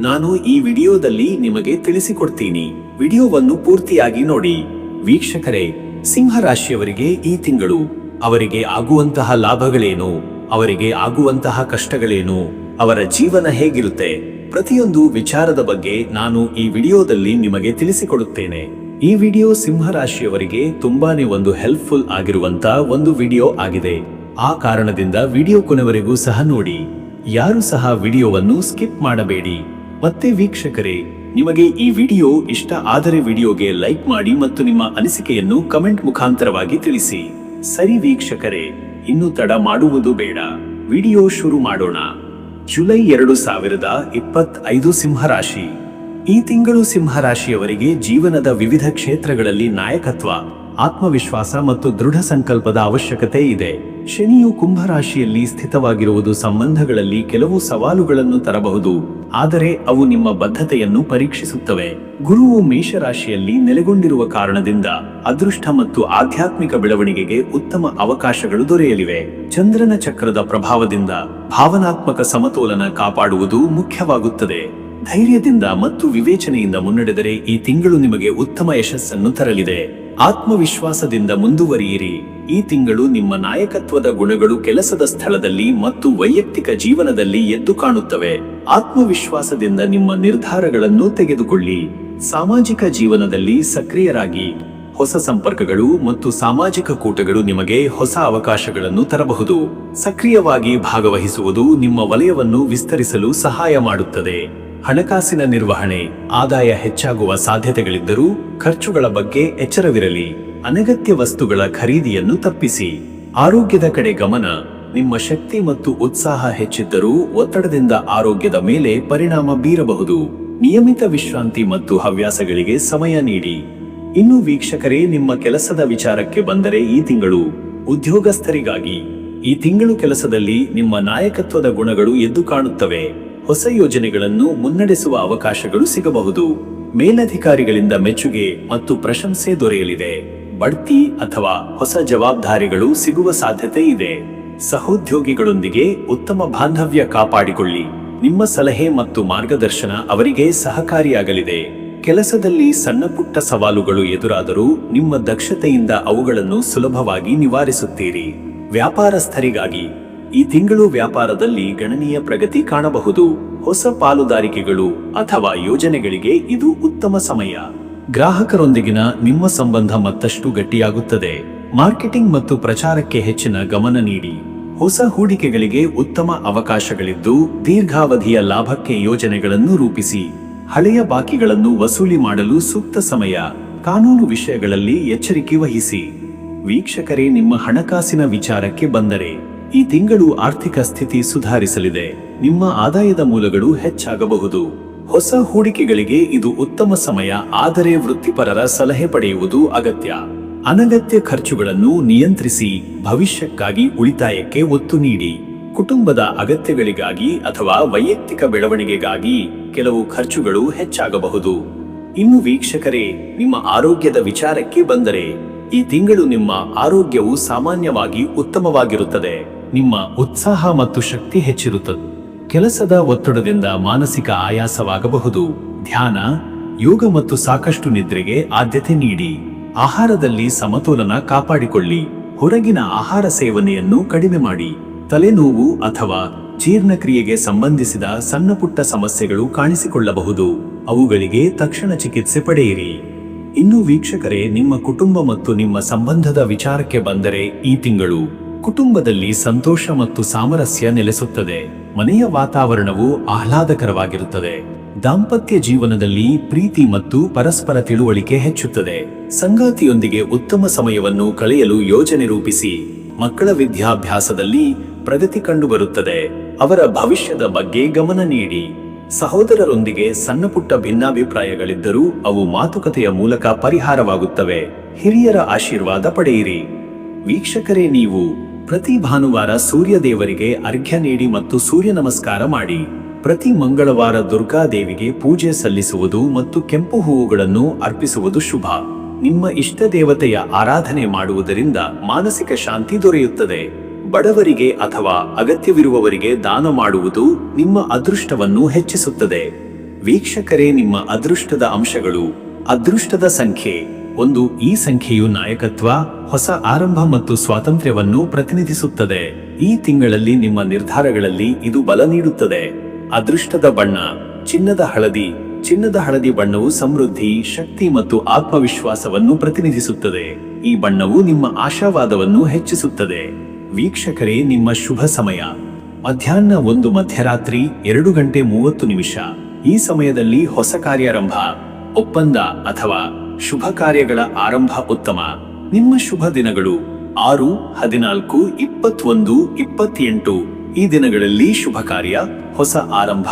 ನಾನು ಈ ವಿಡಿಯೋದಲ್ಲಿ ನಿಮಗೆ ತಿಳಿಸಿಕೊಡ್ತೀನಿ. ವಿಡಿಯೋವನ್ನು ಪೂರ್ತಿಯಾಗಿ ನೋಡಿ. ವೀಕ್ಷಕರೇ, ಸಿಂಹರಾಶಿಯವರಿಗೆ ಈ ತಿಂಗಳು ಅವರಿಗೆ ಆಗುವಂತಹ ಲಾಭಗಳೇನು? ಅವರಿಗೆ ಆಗುವಂತಹ ಕಷ್ಟಗಳೇನು? ಅವರ ಜೀವನ ಹೇಗಿರುತ್ತೆ? ಪ್ರತಿಯೊಂದು ವಿಚಾರದ ಬಗ್ಗೆ ನಾನು ಈ ವಿಡಿಯೋದಲ್ಲಿ ನಿಮಗೆ ತಿಳಿಸಿಕೊಡುತ್ತೇನೆ. ಈ ವಿಡಿಯೋ ಸಿಂಹರಾಶಿಯವರಿಗೆ ತುಂಬಾನೇ ಒಂದು ಹೆಲ್ಪ್ಫುಲ್ ಆಗಿರುವಂತ ಒಂದು ವಿಡಿಯೋ ಆಗಿದೆ. ಆ ಕಾರಣದಿಂದ ವಿಡಿಯೋ ಕೊನೆವರೆಗೂ ಸಹ ನೋಡಿ. ಯಾರು ಸಹ ವಿಡಿಯೋವನ್ನು ಸ್ಕಿಪ್ ಮಾಡಬೇಡಿ. ಮತ್ತೆ ವೀಕ್ಷಕರೇ, ನಿಮಗೆ ಈ ವಿಡಿಯೋ ಇಷ್ಟ ಆದರೆ ವಿಡಿಯೋಗೆ ಲೈಕ್ ಮಾಡಿ ಮತ್ತು ನಿಮ್ಮ ಅನಿಸಿಕೆಯನ್ನು ಕಮೆಂಟ್ ಮುಖಾಂತರವಾಗಿ ತಿಳಿಸಿ. ಸರಿ ವೀಕ್ಷಕರೇ, ಇನ್ನು ತಡ ಮಾಡುವುದು ಬೇಡ. ವಿಡಿಯೋ ಶುರು ಮಾಡೋಣ. ಜುಲೈ ಎರಡು ಸಾವಿರದ ಇಪ್ಪತ್ತೈದು ಸಿಂಹರಾಶಿ. ಈ ತಿಂಗಳು ಸಿಂಹರಾಶಿಯವರಿಗೆ ಜೀವನದ ವಿವಿಧ ಕ್ಷೇತ್ರಗಳಲ್ಲಿ ನಾಯಕತ್ವ. ಆತ್ಮವಿಶ್ವಾಸ ಮತ್ತು ದೃಢ ಸಂಕಲ್ಪದ ಅವಶ್ಯಕತೆ ಇದೆ. ಶನಿಯು ಕುಂಭರಾಶಿಯಲ್ಲಿ ಸ್ಥಿತವಾಗಿರುವುದು ಸಂಬಂಧಗಳಲ್ಲಿ ಕೆಲವು ಸವಾಲುಗಳನ್ನು ತರಬಹುದು. ಆದರೆ ಅವು ನಿಮ್ಮ ಬದ್ಧತೆಯನ್ನು ಪರೀಕ್ಷಿಸುತ್ತವೆ. ಗುರುವು ಮೇಷರಾಶಿಯಲ್ಲಿ ನೆಲೆಗೊಂಡಿರುವ ಕಾರಣದಿಂದ ಅದೃಷ್ಟ ಮತ್ತು ಆಧ್ಯಾತ್ಮಿಕ ಬೆಳವಣಿಗೆಗೆ ಉತ್ತಮ ಅವಕಾಶಗಳು ದೊರೆಯಲಿವೆ. ಚಂದ್ರನ ಚಕ್ರದ ಪ್ರಭಾವದಿಂದ ಭಾವನಾತ್ಮಕ ಸಮತೋಲನ ಕಾಪಾಡುವುದು ಮುಖ್ಯವಾಗುತ್ತದೆ. ಧೈರ್ಯದಿಂದ ಮತ್ತು ವಿವೇಚನೆಯಿಂದ ಮುನ್ನಡೆದರೆ ಈ ತಿಂಗಳು ನಿಮಗೆ ಉತ್ತಮ ಯಶಸ್ಸನ್ನು ತರಲಿದೆ. ಆತ್ಮವಿಶ್ವಾಸದಿಂದ ಮುಂದುವರಿಯಿರಿ. ಈ ತಿಂಗಳು ನಿಮ್ಮ ನಾಯಕತ್ವದ ಗುಣಗಳು ಕೆಲಸದ ಸ್ಥಳದಲ್ಲಿ ಮತ್ತು ವೈಯಕ್ತಿಕ ಜೀವನದಲ್ಲಿ ಎದ್ದು ಕಾಣುತ್ತವೆ. ಆತ್ಮವಿಶ್ವಾಸದಿಂದ ನಿಮ್ಮ ನಿರ್ಧಾರಗಳನ್ನು ತೆಗೆದುಕೊಳ್ಳಿ. ಸಾಮಾಜಿಕ ಜೀವನದಲ್ಲಿ ಸಕ್ರಿಯರಾಗಿ. ಹೊಸ ಸಂಪರ್ಕಗಳು ಮತ್ತು ಸಾಮಾಜಿಕ ಕೂಟಗಳು ನಿಮಗೆ ಹೊಸ ಅವಕಾಶಗಳನ್ನು ತರಬಹುದು. ಸಕ್ರಿಯವಾಗಿ ಭಾಗವಹಿಸುವುದು ನಿಮ್ಮ ವಲಯವನ್ನು ವಿಸ್ತರಿಸಲು ಸಹಾಯ ಮಾಡುತ್ತದೆ. ಹಣಕಾಸಿನ ನಿರ್ವಹಣೆ, ಆದಾಯ ಹೆಚ್ಚಾಗುವ ಸಾಧ್ಯತೆಗಳಿದ್ದರೂ ಖರ್ಚುಗಳ ಬಗ್ಗೆ ಎಚ್ಚರವಿರಲಿ. ಅನಗತ್ಯ ವಸ್ತುಗಳ ಖರೀದಿಯನ್ನು ತಪ್ಪಿಸಿ. ಆರೋಗ್ಯದ ಕಡೆ ಗಮನ. ನಿಮ್ಮ ಶಕ್ತಿ ಮತ್ತು ಉತ್ಸಾಹ ಹೆಚ್ಚಿದ್ದರೂ ಒತ್ತಡದಿಂದ ಆರೋಗ್ಯದ ಮೇಲೆ ಪರಿಣಾಮ ಬೀರಬಹುದು. ನಿಯಮಿತ ವಿಶ್ರಾಂತಿ ಮತ್ತು ಹವ್ಯಾಸಗಳಿಗೆ ಸಮಯ ನೀಡಿ. ಇನ್ನು ವೀಕ್ಷಕರೇ, ನಿಮ್ಮ ಕೆಲಸದ ವಿಚಾರಕ್ಕೆ ಬಂದರೆ ಈ ತಿಂಗಳು ಉದ್ಯೋಗಸ್ಥರಿಗಾಗಿ. ಈ ತಿಂಗಳು ಕೆಲಸದಲ್ಲಿ ನಿಮ್ಮ ನಾಯಕತ್ವದ ಗುಣಗಳು ಎದ್ದು ಕಾಣುತ್ತವೆ. ಹೊಸ ಯೋಜನೆಗಳನ್ನು ಮುನ್ನಡೆಸುವ ಅವಕಾಶಗಳು ಸಿಗಬಹುದು. ಮೇಲಧಿಕಾರಿಗಳಿಂದ ಮೆಚ್ಚುಗೆ ಮತ್ತು ಪ್ರಶಂಸೆ ದೊರೆಯಲಿದೆ. ಬಡ್ತಿ ಅಥವಾ ಹೊಸ ಜವಾಬ್ದಾರಿಗಳು ಸಿಗುವ ಸಾಧ್ಯತೆ ಇದೆ. ಸಹೋದ್ಯೋಗಿಗಳೊಂದಿಗೆ ಉತ್ತಮ ಬಾಂಧವ್ಯ ಕಾಪಾಡಿಕೊಳ್ಳಿ. ನಿಮ್ಮ ಸಲಹೆ ಮತ್ತು ಮಾರ್ಗದರ್ಶನ ಅವರಿಗೆ ಸಹಕಾರಿಯಾಗಲಿದೆ. ಕೆಲಸದಲ್ಲಿ ಸಣ್ಣ ಪುಟ್ಟ ಸವಾಲುಗಳು ಎದುರಾದರೂ ನಿಮ್ಮ ದಕ್ಷತೆಯಿಂದ ಅವುಗಳನ್ನು ಸುಲಭವಾಗಿ ನಿವಾರಿಸುತ್ತೀರಿ. ವ್ಯಾಪಾರಸ್ಥರಿಗಾಗಿ ಈ ತಿಂಗಳು ವ್ಯಾಪಾರದಲ್ಲಿ ಗಣನೀಯ ಪ್ರಗತಿ ಕಾಣಬಹುದು. ಹೊಸ ಪಾಲುದಾರಿಕೆಗಳು ಅಥವಾ ಯೋಜನೆಗಳಿಗೆ ಇದು ಉತ್ತಮ ಸಮಯ. ಗ್ರಾಹಕರೊಂದಿಗಿನ ನಿಮ್ಮ ಸಂಬಂಧ ಮತ್ತಷ್ಟು ಗಟ್ಟಿಯಾಗುತ್ತದೆ. ಮಾರ್ಕೆಟಿಂಗ್ ಮತ್ತು ಪ್ರಚಾರಕ್ಕೆ ಹೆಚ್ಚಿನ ಗಮನ ನೀಡಿ. ಹೊಸ ಹೂಡಿಕೆಗಳಿಗೆ ಉತ್ತಮ ಅವಕಾಶಗಳಿದ್ದು, ದೀರ್ಘಾವಧಿಯ ಲಾಭಕ್ಕೆ ಯೋಜನೆಗಳನ್ನು ರೂಪಿಸಿ. ಹಳೆಯ ಬಾಕಿಗಳನ್ನು ವಸೂಲಿ ಮಾಡಲು ಸೂಕ್ತ ಸಮಯ. ಕಾನೂನು ವಿಷಯಗಳಲ್ಲಿ ಎಚ್ಚರಿಕೆ ವಹಿಸಿ. ವೀಕ್ಷಕರೇ, ನಿಮ್ಮ ಹಣಕಾಸಿನ ವಿಚಾರಕ್ಕೆ ಬಂದರೆ. ಈ ತಿಂಗಳು ಆರ್ಥಿಕ ಸ್ಥಿತಿ ಸುಧಾರಿಸಲಿದೆ. ನಿಮ್ಮ ಆದಾಯದ ಮೂಲಗಳು ಹೆಚ್ಚಾಗಬಹುದು. ಹೊಸ ಹೂಡಿಕೆಗಳಿಗೆ ಇದು ಉತ್ತಮ ಸಮಯ, ಆದರೆ ವೃತ್ತಿಪರರ ಸಲಹೆ ಪಡೆಯುವುದು ಅಗತ್ಯ. ಅನಗತ್ಯ ಖರ್ಚುಗಳನ್ನು ನಿಯಂತ್ರಿಸಿ, ಭವಿಷ್ಯಕ್ಕಾಗಿ ಉಳಿತಾಯಕ್ಕೆ ಒತ್ತು ನೀಡಿ. ಕುಟುಂಬದ ಅಗತ್ಯಗಳಿಗಾಗಿ ಅಥವಾ ವೈಯಕ್ತಿಕ ಬೆಳವಣಿಗೆಗಾಗಿ ಕೆಲವು ಖರ್ಚುಗಳು ಹೆಚ್ಚಾಗಬಹುದು. ಇನ್ನು ವೀಕ್ಷಕರೇ, ನಿಮ್ಮ ಆರೋಗ್ಯದ ವಿಚಾರಕ್ಕೆ ಬಂದರೆ ಈ ತಿಂಗಳು ನಿಮ್ಮ ಆರೋಗ್ಯವು ಸಾಮಾನ್ಯವಾಗಿ ಉತ್ತಮವಾಗಿರುತ್ತದೆ. ನಿಮ್ಮ ಉತ್ಸಾಹ ಮತ್ತು ಶಕ್ತಿ ಹೆಚ್ಚಿರುತ್ತದೆ. ಕೆಲಸದ ಒತ್ತಡದಿಂದ ಮಾನಸಿಕ ಆಯಾಸವಾಗಬಹುದು. ಧ್ಯಾನ, ಯೋಗ ಮತ್ತು ಸಾಕಷ್ಟು ನಿದ್ರೆಗೆ ಆದ್ಯತೆ ನೀಡಿ. ಆಹಾರದಲ್ಲಿ ಸಮತೋಲನ ಕಾಪಾಡಿಕೊಳ್ಳಿ. ಹೊರಗಿನ ಆಹಾರ ಸೇವನೆಯನ್ನು ಕಡಿಮೆ ಮಾಡಿ. ತಲೆನೋವು ಅಥವಾ ಜೀರ್ಣಕ್ರಿಯೆಗೆ ಸಂಬಂಧಿಸಿದ ಸಣ್ಣಪುಟ್ಟ ಸಮಸ್ಯೆಗಳು ಕಾಣಿಸಿಕೊಳ್ಳಬಹುದು. ಅವುಗಳಿಗೆ ತಕ್ಷಣ ಚಿಕಿತ್ಸೆ ಪಡೆಯಿರಿ. ಇನ್ನು ವೀಕ್ಷಕರೇ, ನಿಮ್ಮ ಕುಟುಂಬ ಮತ್ತು ನಿಮ್ಮ ಸಂಬಂಧದ ವಿಚಾರಕ್ಕೆ ಬಂದರೆ ಈ ತಿಂಗಳು ಕುಟುಂಬದಲ್ಲಿ ಸಂತೋಷ ಮತ್ತು ಸಾಮರಸ್ಯ ನೆಲೆಸುತ್ತದೆ. ಮನೆಯ ವಾತಾವರಣವು ಆಹ್ಲಾದಕರವಾಗಿರುತ್ತದೆ. ದಾಂಪತ್ಯ ಜೀವನದಲ್ಲಿ ಪ್ರೀತಿ ಮತ್ತು ಪರಸ್ಪರ ತಿಳುವಳಿಕೆ ಹೆಚ್ಚುತ್ತದೆ. ಸಂಗಾತಿಯೊಂದಿಗೆ ಉತ್ತಮ ಸಮಯವನ್ನು ಕಳೆಯಲು ಯೋಜನೆ ರೂಪಿಸಿ. ಮಕ್ಕಳ ವಿದ್ಯಾಭ್ಯಾಸದಲ್ಲಿ ಪ್ರಗತಿ ಕಂಡುಬರುತ್ತದೆ. ಅವರ ಭವಿಷ್ಯದ ಬಗ್ಗೆ ಗಮನ ನೀಡಿ. ಸಹೋದರರೊಂದಿಗೆ ಸಣ್ಣ ಪುಟ್ಟ ಭಿನ್ನಾಭಿಪ್ರಾಯಗಳಿದ್ದರೂ ಅವು ಮಾತುಕತೆಯ ಮೂಲಕ ಪರಿಹಾರವಾಗುತ್ತವೆ. ಹಿರಿಯರ ಆಶೀರ್ವಾದ ಪಡೆಯಿರಿ. ವೀಕ್ಷಕರೇ, ನೀವು ಪ್ರತಿ ಭಾನುವಾರ ಸೂರ್ಯ ದೇವರಿಗೆ ಅರ್ಘ್ಯ ನೀಡಿ ಮತ್ತು ಸೂರ್ಯ ನಮಸ್ಕಾರ ಮಾಡಿ. ಪ್ರತಿ ಮಂಗಳವಾರ ದುರ್ಗಾದೇವಿಗೆ ಪೂಜೆ ಸಲ್ಲಿಸುವುದು ಮತ್ತು ಕೆಂಪು ಹೂವುಗಳನ್ನು ಅರ್ಪಿಸುವುದು ಶುಭ. ನಿಮ್ಮ ಇಷ್ಟ ದೇವತೆಯ ಆರಾಧನೆ ಮಾಡುವುದರಿಂದ ಮಾನಸಿಕ ಶಾಂತಿ ದೊರೆಯುತ್ತದೆ. ಬಡವರಿಗೆ ಅಥವಾ ಅಗತ್ಯವಿರುವವರಿಗೆ ದಾನ ಮಾಡುವುದು ನಿಮ್ಮ ಅದೃಷ್ಟವನ್ನು ಹೆಚ್ಚಿಸುತ್ತದೆ. ವೀಕ್ಷಕರೇ, ನಿಮ್ಮ ಅದೃಷ್ಟದ ಅಂಶಗಳು, ಅದೃಷ್ಟದ ಸಂಖ್ಯೆ. ಒಂದು, ಈ ಸಂಖ್ಯೆಯು ನಾಯಕತ್ವ, ಹೊಸ ಆರಂಭ ಮತ್ತು ಸ್ವಾತಂತ್ರ್ಯವನ್ನು ಪ್ರತಿನಿಧಿಸುತ್ತದೆ. ಈ ತಿಂಗಳಲ್ಲಿ ನಿಮ್ಮ ನಿರ್ಧಾರಗಳಲ್ಲಿ ಇದು ಬಲ ನೀಡುತ್ತದೆ. ಅದೃಷ್ಟದ ಬಣ್ಣ, ಚಿನ್ನದ ಹಳದಿ. ಚಿನ್ನದ ಹಳದಿ ಬಣ್ಣವು ಸಮೃದ್ಧಿ, ಶಕ್ತಿ ಮತ್ತು ಆತ್ಮವಿಶ್ವಾಸವನ್ನು ಪ್ರತಿನಿಧಿಸುತ್ತದೆ. ಈ ಬಣ್ಣವು ನಿಮ್ಮ ಆಶಾವಾದವನ್ನು ಹೆಚ್ಚಿಸುತ್ತದೆ. ವೀಕ್ಷಕರೇ, ನಿಮ್ಮ ಶುಭ ಸಮಯ. ಮಧ್ಯಾಹ್ನ ಒಂದು ಮಧ್ಯರಾತ್ರಿ ಎರಡು ಗಂಟೆ ಮೂವತ್ತು ನಿಮಿಷ. ಈ ಸಮಯದಲ್ಲಿ ಹೊಸ ಕಾರ್ಯಾರಂಭ, ಒಪ್ಪಂದ ಅಥವಾ ಶುಭ ಕಾರ್ಯಗಳ ಆರಂಭ ಉತ್ತಮ. ನಿಮ್ಮ ಶುಭ ದಿನಗಳು ಆರು, ಹದಿನಾಲ್ಕು, ಇಪ್ಪತ್ತೊಂದು, ಇಪ್ಪತ್ತೆಂಟು. ಈ ದಿನಗಳಲ್ಲಿ ಶುಭ ಕಾರ್ಯ, ಹೊಸ ಆರಂಭ,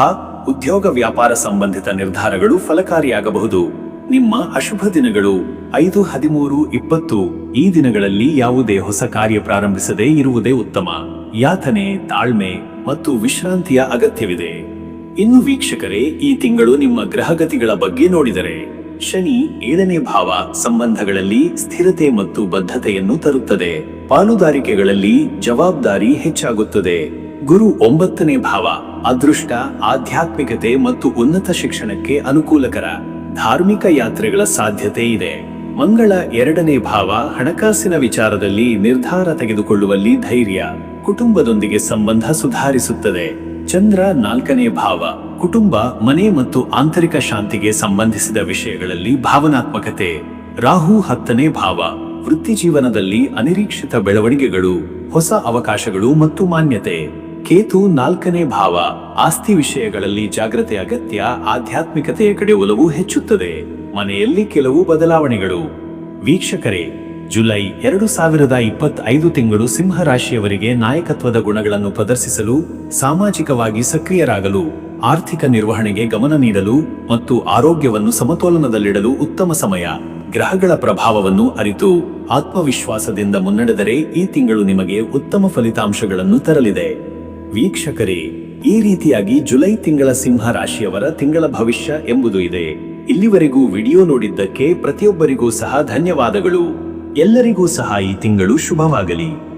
ಉದ್ಯೋಗ ವ್ಯಾಪಾರ ಸಂಬಂಧಿತ ನಿರ್ಧಾರಗಳು ಫಲಕಾರಿಯಾಗಬಹುದು. ನಿಮ್ಮ ಅಶುಭ ದಿನಗಳು. ಐದು, ಹದಿಮೂರು, ಇಪ್ಪತ್ತು, ಈ ದಿನಗಳಲ್ಲಿ ಯಾವುದೇ ಹೊಸ ಕಾರ್ಯ ಪ್ರಾರಂಭಿಸದೇ ಇರುವುದೇ ಉತ್ತಮ. ಯಾತನೆ, ತಾಳ್ಮೆ ಮತ್ತು ವಿಶ್ರಾಂತಿಯ ಅಗತ್ಯವಿದೆ. ಇನ್ನು ವೀಕ್ಷಕರೇ, ಈ ತಿಂಗಳು ನಿಮ್ಮ ಗ್ರಹಗತಿಗಳ ಬಗ್ಗೆ ನೋಡಿದರೆ. ಶನಿ ಏಳನೇ ಭಾವ ಸಂಬಂಧಗಳಲ್ಲಿ ಸ್ಥಿರತೆ ಮತ್ತು ಬದ್ಧತೆಯನ್ನು ತರುತ್ತದೆ. ಪಾಲುದಾರಿಕೆಗಳಲ್ಲಿ ಜವಾಬ್ದಾರಿ ಹೆಚ್ಚಾಗುತ್ತದೆ. ಗುರು ಒಂಬತ್ತನೇ ಭಾವ, ಅದೃಷ್ಟ, ಆಧ್ಯಾತ್ಮಿಕತೆ ಮತ್ತು ಉನ್ನತ ಶಿಕ್ಷಣಕ್ಕೆ ಅನುಕೂಲಕರ. ಧಾರ್ಮಿಕ ಯಾತ್ರೆಗಳ ಸಾಧ್ಯತೆ ಇದೆ. ಮಂಗಳ ಎರಡನೇ ಭಾವ ಹಣಕಾಸಿನ ವಿಚಾರದಲ್ಲಿ ನಿರ್ಧಾರ ತೆಗೆದುಕೊಳ್ಳುವಲ್ಲಿ ಧೈರ್ಯ, ಕುಟುಂಬದೊಂದಿಗೆ ಸಂಬಂಧ ಸುಧಾರಿಸುತ್ತದೆ. ಚಂದ್ರ ನಾಲ್ಕನೇ ಭಾವ, ಕುಟುಂಬ, ಮನೆ ಮತ್ತು ಆಂತರಿಕ ಶಾಂತಿಗೆ ಸಂಬಂಧಿಸಿದ ವಿಷಯಗಳಲ್ಲಿ ಭಾವನಾತ್ಮಕತೆ. ರಾಹು ಹತ್ತನೇ ಭಾವ, ವೃತ್ತಿ ಜೀವನದಲ್ಲಿ ಅನಿರೀಕ್ಷಿತ ಬೆಳವಣಿಗೆಗಳು, ಹೊಸ ಅವಕಾಶಗಳು ಮತ್ತು ಮಾನ್ಯತೆ. ಕೇತು ನಾಲ್ಕನೇ ಭಾವ. ಆಸ್ತಿ ವಿಷಯಗಳಲ್ಲಿ ಜಾಗ್ರತೆ ಅಗತ್ಯ, ಆಧ್ಯಾತ್ಮಿಕತೆಯ ಕಡೆ ಒಲವು ಹೆಚ್ಚುತ್ತದೆ. ಮನೆಯಲ್ಲಿ ಕೆಲವು ಬದಲಾವಣೆಗಳು. ವೀಕ್ಷಕರೇ, ಜುಲೈ ಎರಡು ಸಾವಿರದ ಇಪ್ಪತ್ತೈದು ತಿಂಗಳು ಸಿಂಹ ರಾಶಿಯವರಿಗೆ ನಾಯಕತ್ವದ ಗುಣಗಳನ್ನು ಪ್ರದರ್ಶಿಸಲು, ಸಾಮಾಜಿಕವಾಗಿ ಸಕ್ರಿಯರಾಗಲು, ಆರ್ಥಿಕ ನಿರ್ವಹಣೆಗೆ ಗಮನ ನೀಡಲು ಮತ್ತು ಆರೋಗ್ಯವನ್ನು ಸಮತೋಲನದಲ್ಲಿಡಲು ಉತ್ತಮ ಸಮಯ. ಗ್ರಹಗಳ ಪ್ರಭಾವವನ್ನು ಅರಿತು, ಆತ್ಮವಿಶ್ವಾಸದಿಂದ ಮುನ್ನಡೆದರೆ ಈ ತಿಂಗಳು ನಿಮಗೆ ಉತ್ತಮ ಫಲಿತಾಂಶಗಳನ್ನು ತರಲಿದೆ. ವೀಕ್ಷಕರೇ, ಈ ರೀತಿಯಾಗಿ ಜುಲೈ ತಿಂಗಳ ಸಿಂಹ ರಾಶಿಯವರ ತಿಂಗಳ ಭವಿಷ್ಯ ಎಂಬುದು ಇದೆ. ಇಲ್ಲಿವರೆಗೂ ವಿಡಿಯೋ ನೋಡಿದ್ದಕ್ಕೆ ಪ್ರತಿಯೊಬ್ಬರಿಗೂ ಸಹ ಧನ್ಯವಾದಗಳು. ಎಲ್ಲರಿಗೂ ಸಹ ಈ ತಿಂಗಳು ಶುಭವಾಗಲಿ.